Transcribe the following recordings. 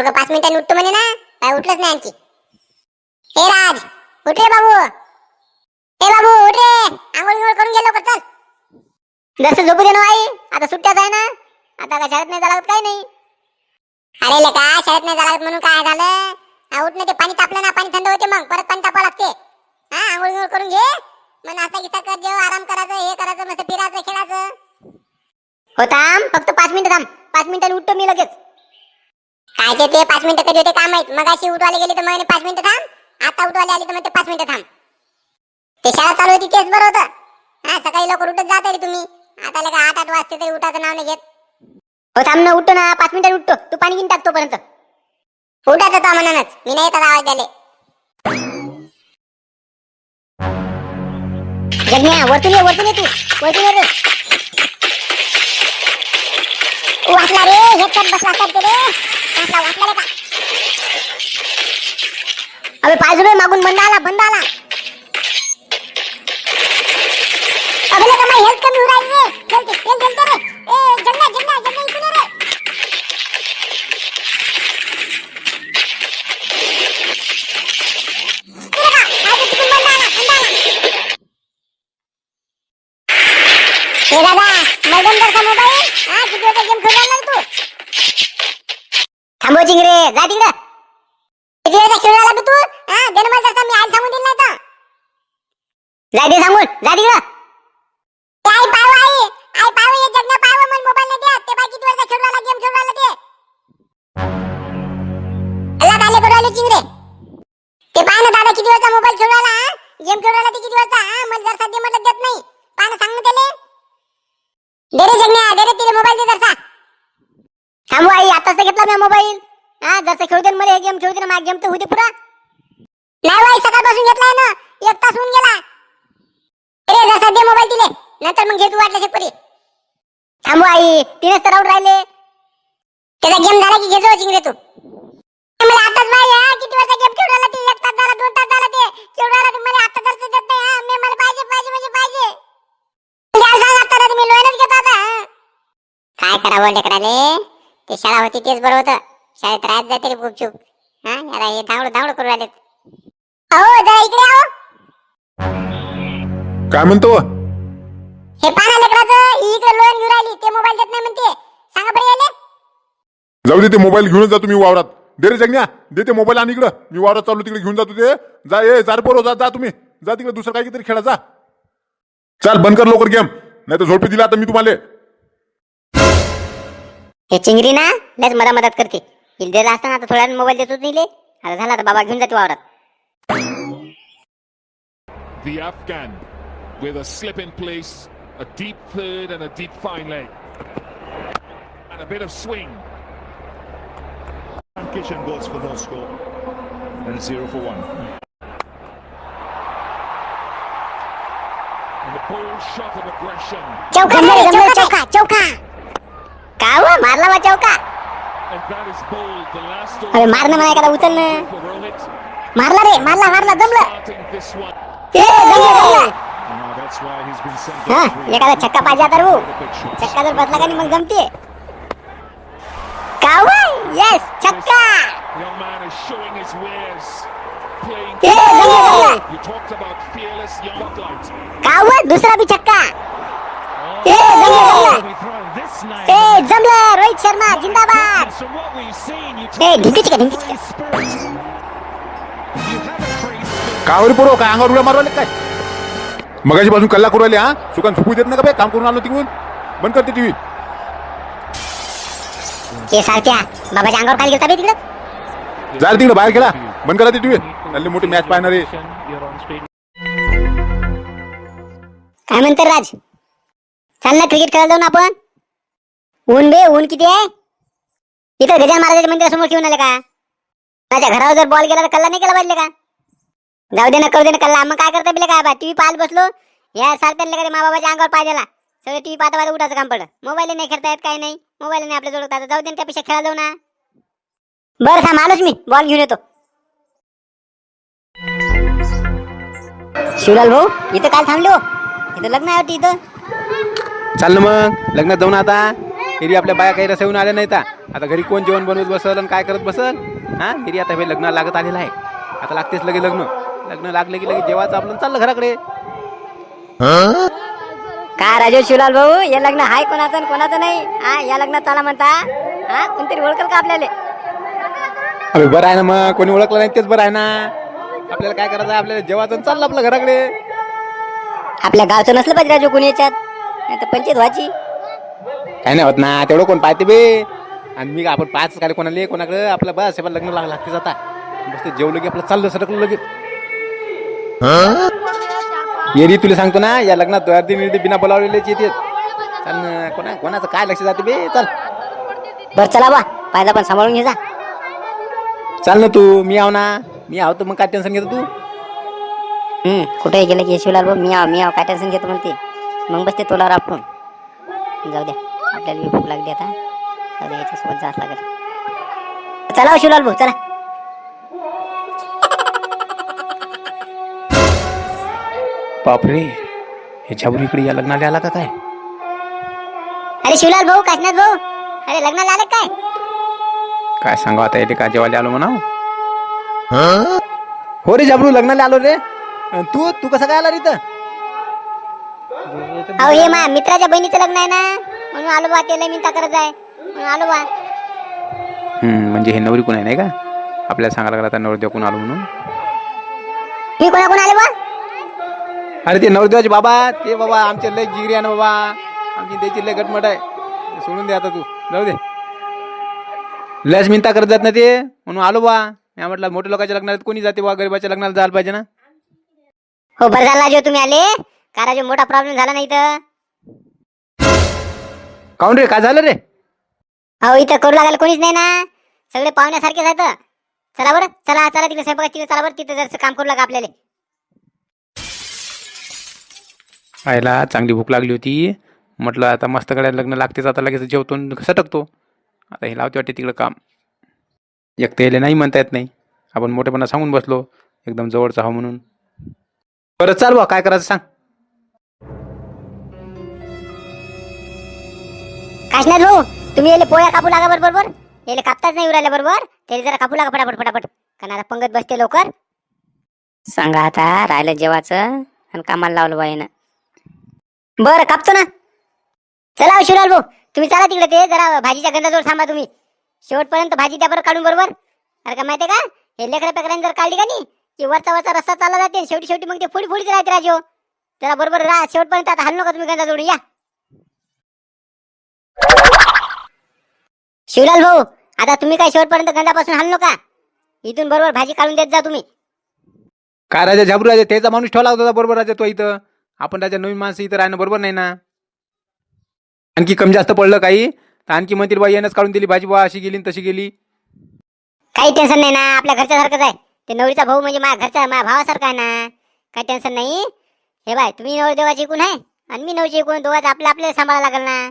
पोरग पाच मिनिटांनी उठतो म्हणे ना काय उठलंच नाही आणखी. हे राज उठ रे बाबू. हे बाबू उठ रे. आंघोळ गिंघोळ करून गेलो का चल. जसं झोपू दे ना आई आता सुट्ट्याच आहे ना. आता काय शाळेत नाही जायला काही नाही. अरे लेका शाळेत नाही जायला म्हणून काय झालं? उठणं ते पाणी तापलं ना पाणी थंड होते मग. परत पाणी तापावं लागते. हा आंघोळ गिंघोळ करून घे. मग नाश्ता गिस्ता कर जेव आराम करायचं हे करायचं मस्त फिरायचं खेळायचं. हो थांब फक्त पाच मिनिटं थांब. पाच मिनिटांनी उठतो मी लगेच. काय ते पाच मिनिटं कधी होते काम आहेत. मग अशी उठवायला गेली तर मग पाच मिनिटं थांब. आता उठवायला आली तर म्हणते पाच मिनिटं थांब. ते शाळा चालू होती तेच बरं होतं. हा सकाळी लवकर उठत जात रे तुम्ही. आता लगा आठ आठ वाजते तरी उठाचं नाव नाही घेत. हो थांब ना उठतो ना. पाच मिनिटं उठतो. तू पाणी घेऊन टाकतो पर्यंत उठायचं तो म्हणूनच मी नाही येतात आवाज द्याले जगन्या वरतून ये वरतून ये तू. वरतून ये वाटला रे हे तर बसला तर रे वाचला वाटला रे का अबे पाहिजे रे मागून बंद आला बंद आला अबे लगा माय हेल्थ कमी हो रही है चलते चल चलते रे ए मॅडम मोबाईल हा किती गेम खेळून रे तू. थांबव चिंगरे जा तिकडं किती तू. हा गणमत मी आई सांगून दिलं नाही जा दे सांगून जा ते आई पाव आई आई पाव हे जगना पाव मन मोबाईल नाही द्या ते बाई किती गेम खेळून ते. अल्ला दाले करू चिंगरे ते पाहा ना दादा किती वेळचा मोबाईल खेळून राहिला गेम खेळून राहिला ते किती वेळचा हा मला जर सध्या म्हटलं देत नाही पाहा ना सांग ना त्याले दे रे जगण्या दे रे तिला मोबाईल दे जरसा थांबू आई ना मोबाईल? हा जसं खेळू दे मला हे गेम खेळू दे ना गेम तर होते पुरा. नाही बाई सकाळपासून घेतलाय ना एक तास होऊन गेला. अरे जसा दे मोबाईल दिले नंतर मग घेतो वाटलं शेतकरी. थांबू आई तिनेच तर राहिले. त्याचा गेम झाला की चिंगरे तू. मला आताच बाई हा किती गेम खेळून राहिला ते? एक तास झाला दोन तास झाला ते खेळून राहिला ते. मला आता तर देत नाही हा मी मला पाहिजे पाहिजे म्हणजे पाहिजे. द्यायला सांग आता मी घेतो आता काय करावं लेकराले ते शाळा होती तेच बरं होतं. शाळेत राहत जाते रे गुपचूप. हा याला हे धावड धावड करू राहिलेत अहो जरा इकडे आहो काय म्हणतो? हे पाना लेकराचं ही इकडे लोन घेऊन राहिली ते मोबाईल देत नाही म्हणते. सांगा बरं याले. जाऊ दे ते मोबाईल घेऊन जा तुम्ही वावरात. दे रे जगण्या दे ते मोबाईल आणि इकडं. मी वावरात चाललो तिकडे घेऊन जातो ते. जा ये जा पोरो जा जा तुम्ही. जा तिकडे दुसरं काही तरी खेळा जा. चाल बंद कर लवकर गेम. नाही तर झोडपी दिला आता मी तुम्हाला. हे चिंगरी ना लयच मला मदत करते हिल दिला असताना आता थोड्या मोबाईल देतो दिले आता झाला आता बाबा घेऊन जाते वावरात the Afghan with a slip in place, a deep third and a deep fine leg. And a bit of swing. Kitchen goes for no score. And it's zero for one. And the bold shot of aggression. चौका चौका चौका चौका का हो मारला वा चौका अरे मारणं मला एखादा उचल ना मारला रे मारला मारला जमलं हा एखादा छक्का पाहिजे आता भाऊ छक्का जर बसला का नाही मग जमते कावय येस छक्का कावय दुसरा बी छक्का ए जमलं. ए जमलं! रोहित शर्मा जिंदाबाद! ए ढिंकीची का ढिंकीची पोरो काय अंगावर उड्या मारवाले काय? मगाशी पासून कल्ला करू राहिले हा? सुकान झोपू देत ना का बे काम करून आलो तिकडून. बंद करते टीव्ही. हे सारख्या बाबाच्या अंगावर खाली गेलता बे तिकडं. जा तिकडे बाहेर गेला बंद करा ते टीव्ही. हल्ली मोठी मॅच पाहणार. आहे काय म्हणते राज? चाल ना क्रिकेट खेळायला जाऊ ना आपण. ऊन बे ऊन किती आहे? इथं गजान महाराजाच्या मंदिरासमोर ठेवून आले का? माझ्या घरावर जर बॉल गेला तर कल्ला नाही केला पाहिजे का? जाऊ दे ना करू दे ना कल्ला. मग काय करता बिले काय बा? टीव्ही पाहत बसलो. या सारख्या का मा बाबाच्या अंगावर पाहिजेला दिला सगळं टीव्ही पाहता पाहता उठायचं काम पडलं. मोबाईल नाही खेळता येत काय नाही. मोबाईल नाही आपल्या जोडत जाऊ दे त्यापेक्षा खेळा जाऊ ना. बरं थांब आलोच मी. बॉल घेऊन येतो. शिवलाल भाऊ इथं काय थांबलो हो. इथं लग्न आहे वाटतं इथं. चाल ना मग. लग्नात जाऊन आता. एरी आपल्या बाया काही रसवून आल्या नाही आता घरी कोण जेवण बनवत बसल आणि काय करत बसल? हा? घरी आता हे लग्न लागत आलेलं आहे. आता लागतेच लगे लग्न. लग्न लागले की लगे जेवायचं आपलं चाललं घराकडे. का राजू शिवलाल भाऊ? हे लग्न हाय कोणाचं कोणाचं नाही? हा या लग्नात चला म्हणता. हा कोणतरी ओळखल का आपल्याला? अरे बरं आहे ना मग. कोणी ओळखलं नाही तेच बरं आहे ना. आपल्याला काय करायचं? आपल्याला जेवायचं चाललं आपलं घराकडे. आपल्या गावचं नसलं पाहिजे राजू कोणी याच्यात. नाही तर पंचायत व्हायची. काय नाही होत ना तेवढं कोण पाहते बे. आणि मी आपण पाच काय कोणाला कोणाकडे. आपलं बस हे बा लग्न लाग लागते जाता. मस्त जेवलं की आपलं चाललं सरकलं लगेच. येरी तुला सांगतो ना या लग्नात अर्धी निर्धी बिना बोलावलेलेच येते. चाल ना, कोणा कोणाचं काय लक्ष जाते बे? चल. बरं चला बा. पाहिला पण सांभाळून घे जा. चाल ना तू मी आव ना. मी आहो तर मग काय टेन्शन घेतो तू? हम्म कुठेही गेलं की भाऊ? मी आव मी आव काय टेन्शन घेतो म्हणते? मग बसते तोलावर आपण. जाऊ द्या. आपल्याला भूक लागली आता. जाऊ द्या याच्यासोबत जात लागेल. चला हो शिवलाल भाऊ चला. बापरे हे झाबरू इकडे या लग्नाला आला का काय? अरे शिवलाल भाऊ काशनाथ भाऊ. अरे लग्नाला आले काय? काय सांगा आता येते का जेवायला आलो म्हणा हो? रे झाबरू लग्नाला आलो रे. तू तू कसं काय आला रे इथं? अहो हे मा मित्राच्या बहिणीचं लग्न आहे ना? म्हणून आलो बा त्याला मी करत आहे म्हणून आलो बा. हम्म, म्हणजे हे नवरी कोण आहे नाही का? आपल्याला सांगायला लागला आता नवरदेव कोण आलो म्हणून. मी कोणा कोण आले बा? अरे ते नवरदेवाचे बाबा ते बाबा आमचे लय जिगरी आहे ना बाबा. आमची त्याची लय गटमट आहे. ते सोडून दे आता तू. जाऊ दे. लस मिनता करत जात ना ते. म्हणून आलो बा. मी म्हटलं मोठ्या लोकांच्या लग्नात कोणी जाते बा? गरीबाच्या लग्नाला जायला पाहिजे ना? हो बरं झाला जो तुम्ही आले. कारण जो मोठा प्रॉब्लेम झाला नाही तर? काऊन रे? काय झालं रे? अहो इथं करू लागायला कोणीच नाही ना. सगळे पाहुण्यासारखेच आहेत. चला बरं. चला चला तिकडे स्वयंपाक तिकडे चला बरं. तिथं जरसं काम करू लागा आपल्याला. आयला चांगली भूक लागली होती. म्हटलं आता मस्त गड्या लग्न लागतेच. आता लगेच जेवतो आणि सटकतो. आता हे लावते वाटते तिकडं काम. एक तर याला नाही म्हणता येत नाही. आपण मोठेपणा सांगून बसलो. एकदम जवळचा हा म्हणून. बरं चाल बा काय करायचं सांग. काशनाथ भाऊ तुम्ही याले पोया कापू लागा बरोबर बर याले कापताच नाही उरायला बरोबर त्याला जरा कापू लागा फटाफट फटाफट. कारण आता पंगत बसते लवकर. सांगा आता राहिलं जेवाचं आणि कामाला लावलं बाईनं. बरं कापतो ना. चला हो शिवलाल भाऊ. तुम्ही चला तिकडे ते जरा भाजीच्या गंधाजवळ थांबा तुम्ही. शेवटपर्यंत भाजी त्या बरं काढून बरोबर अरे का माहितीये का? हे लेकरा पेकरांनी जर काढली का नाही की वरचा वरचा रस्ता चालला जाते आणि शेवटी शेवटी मग ते फोडी फोडीच राहते राजो हो. जरा बरोबर राहा शेवटपर्यंत आता हल्लो का तुम्ही गंधाजवळ या. शिवलाल भाऊ आता तुम्ही काय शेवटपर्यंत गंधापासून हल्लो का इथून बरोबर भाजी काढून देत जा तुम्ही. काय राजा झाबरू राजा त्याचा माणूस ठेवला होता बरोबर राजा तो इथं. आपण राजा नवीन माणसं इथं राहणं बरोबर नाही ना. आणखी कमी जास्त पडलं काही? तर आणखी म्हणतील बा येणंच काढून दिली भाजी बा अशी गेली तशी गेली. काही टेन्शन नाही ना आपल्या घरच्या सारखंच आहे. ते नवरीचा भाऊ म्हणजे माझ्या घरचा माझ्या भावासारखा आहे ना. काही टेन्शन नाही. हे बाय तुम्ही नवरदेवाची एकूण आहे आणि मी नवची एकूण दोघांचं आपलं आपल्याला सांभाळायला लागेल ना.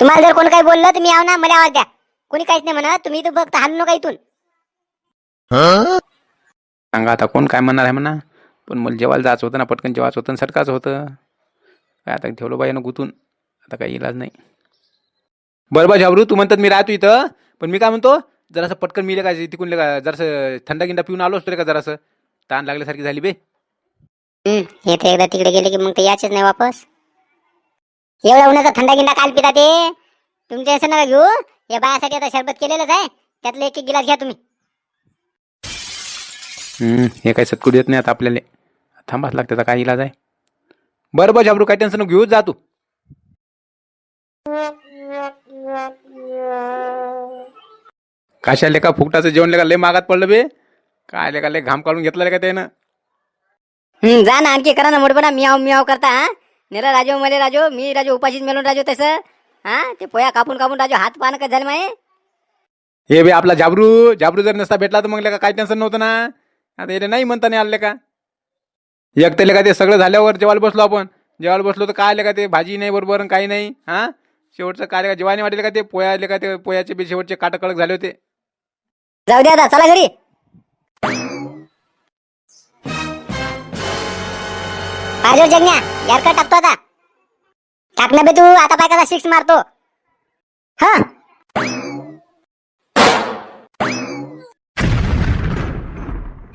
तुम्हाला जर कोण काही बोललं तर मी आव ना मला आवाज द्या. कोणी काहीच नाही म्हणत तुम्ही इथं फक्त हाणू नका इथून. सांगा आता कोण काय म्हणणार आहे म्हणा? पण मला जेवायला जायचं होतं ना पटकन जेवायचं होतं आणि सटकाचं होतं. काय आता ठेवलं बाई ना गुतून? आता काही इलाज नाही. बरं बरं झाबरू तू म्हणतात मी राहतो इथं. पण मी काय म्हणतो जरासं पटकन मिले काय तिकून का जरासं थंडा गिंडा पिऊन आलो असतो रे का जरासं? ताण लागल्यासारखी झाली बे. हम्म, हे तर एकदा तिकडे गेले की मग ते याचेच नाही वापस. एवढा उन्हाचा थंडा गिंडा काल पिता ते? तुमचे असं नका घेऊ. या बायासाठी आता सरबत केलेलंच आहे. त्यातलं एक एक गिलास घ्या तुम्ही. हम्म, हे काही सत्कू देत नाही आता आपल्याला. थांबाच लागते आता काय इलाज आहे? बरं बरं झाबरू काय टेन्शन नको घेऊच जा तू. कशा लेका फुकटाचं जेवण लेका लय मागात पडलं बे. काय लेका लय घाम काढून घेतला का त्यानं? हम्म जा ना आणखी करा ना मोठपणा मियाव मियाव करता हा. निरा राजो मले राजो मी राजो उपाशीच मेलून राजो तसं. हा? ते पोया कापून कापून राजो हात पानं काय झालं माये? हे बे आपला झाबरू झाबरू जर नसता भेटला तर मग लेका काय टेन्शन नव्हतं ना? आता हे नाही म्हणता नाही आले का एक तर लेका ते सगळं झाल्यावर जेवायला बसलो आपण. जेवायला बसलो तर काय आले का ते? भाजी नाही बरोबर आणि काही नाही. हा? शेवटचं काय का जेवानी वाटले का ते? पोया आले का ते? पोयाचे बी शेवटचे काट कडक झाले होते. जाऊ द्या आता चला घरी. अरे जगण्या? यार का टाकतो आता? टाक ना बे तू आता पाय कसा सिक्स मारतो. हा.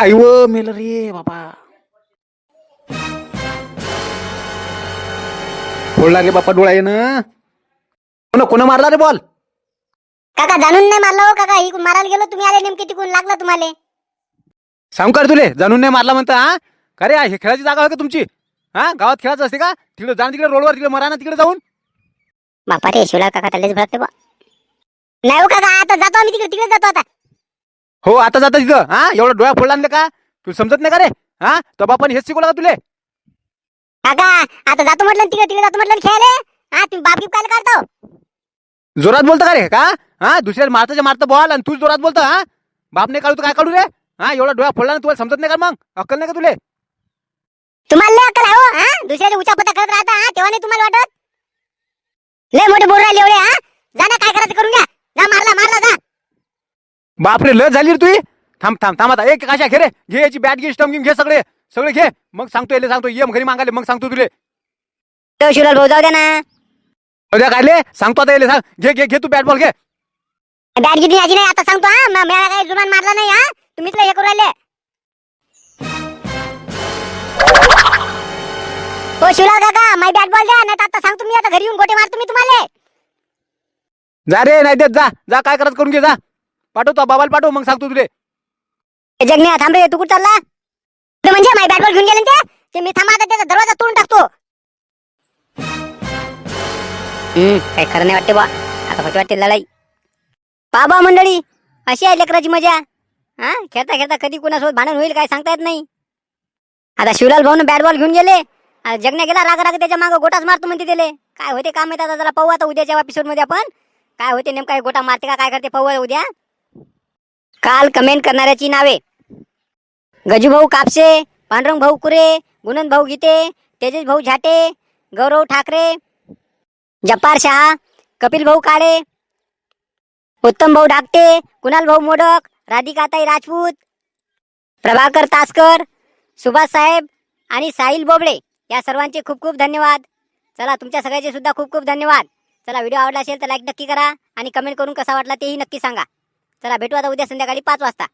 आई व मेल रे बाबा. बोलला रे बाप्पा डोळा येणं. कोण कोण मारला रे बॉल काका जाणून नाही मारला हो काका. ही मारायला गेलो तुम्ही आले नेमके तिकून लागला तुम्हाला. सांग कर तुले? जाणून नाही मारला म्हणता हा? अरे हे खेळाची जागा होती तुमची? हा? गावात खेळायचं असते का? तिकडे जाण तिकडे रोडवर तिकडे मरा ना तिकडे जाऊन? बापा रे शिवलाल काका त्यालाच भरते बा नाही हो काका आता जातो आम्ही तिकडे तिकडे जातो आता. हो आता जाता तिथं हा? एवढा डोळा फोडला आणलं का? तू समजत नाही का रे? हा? तो बापाने हेच शिकवलं का तुले? काका आता जातो म्हटलं तिकडे तिकडे जातो म्हटलं ना खेळायला. हा तुम्ही बाप काय काढतो? जोरात बोलतो का रे? का? हा? दुसऱ्या मारताच्या मारता बॉल आणि तू जोरात बोलतो हा? बाप नाही काढू तर काय काढू रे? हा? एवढा डोळा फोडला ना तुला समजत नाही का मग? अक्कल नाही का तुले? तुम्हाला लय अक्कल आहे हो हा? दुसऱ्याला उचापता करत राहता हा? तेव्हा नाही तुम्हाला वाटत? लय मोठे बोल राहिले एवढे हा? जा ना काय करायचं करून घ्या. जा मारला मारला जा. बापरे लस झाली रे तुही थांब थांब थांब आता. एक काशा घे रे. घे याची बॅट घे स्टम्प घे सगळे. सगळे घे. मग सांगतो याले सांगतो. ये घरी मागाले मग सांगतो तुले. तो शिवलाल भाऊ जाऊ द्या ना. उद्या काढले सांगतो आता याले सांग. घे घे घे तू बॅट बॉल घे. बॅट गिटली आजी नाही आता सांगतो हा. म- मला काही जुमान मारला नाही हा? तुम्हीच लय हे करू राहिले. हो शिवलाल काका माय बॅट बॉल द्या नाही आता सांगतो मी आता घरी येऊन गोटे मारतो मी तुम्हाला. जा रे नाही देत जा. जा काय करत करून घे जा. पाठवतो बाबाला पाठव मग सांगतो तुले. ए, जगन्या थांब रे तू कुठं चालला? म्हणजे माय बॅट बॉल घेऊन गेले ना ते? ते मी थांबा आता त्याचा दरवाजा तोडून टाकतो. हम्म. काही खरं नाही वाटते बा आता होते वाटते लढाई. बाबा मंडळी अशी आहे लेकराची मजा. हा? खेळता खेळता कधी कुणासोबत भांडण होईल काय सांगता येत नाही. आता शिवलाल भाऊन बॅट बॉल घेऊन गेले. जगण्या गेला राग राग त्याच्या मागं गोटाच मारतो म्हणते त्याले. काय होते काम येतात त्याला पाहू आता उद्याच्या एपिसोडमध्ये आपण. काय होते नेमका गोटा मारते का काय करते पाहू उद्या. काल कमेंट करणाऱ्याची नावे. गजूभाऊ कापसे पांडुरंग भाऊ कुरे गुणन भाऊ गीते तेजस भाऊ झाटे गौरव ठाकरे जपार शहा कपिल भाऊ काळे उत्तम भाऊ डाकटे कुणाल भाऊ मोडक राधिकाताई राजपूत प्रभाकर तासकर सुभाष साहेब आणि साहिल बोबडे या सर्वांचे खूप खूप धन्यवाद. चला तुमच्या सगळ्याचे सुद्धा खूप खूप धन्यवाद. चला व्हिडिओ आवडला असेल तर लाईक नक्की करा आणि कमेंट करून कसा वाटला तेही नक्की सांगा. चला भेटू आता उद्या संध्याकाळी पाच वाजता.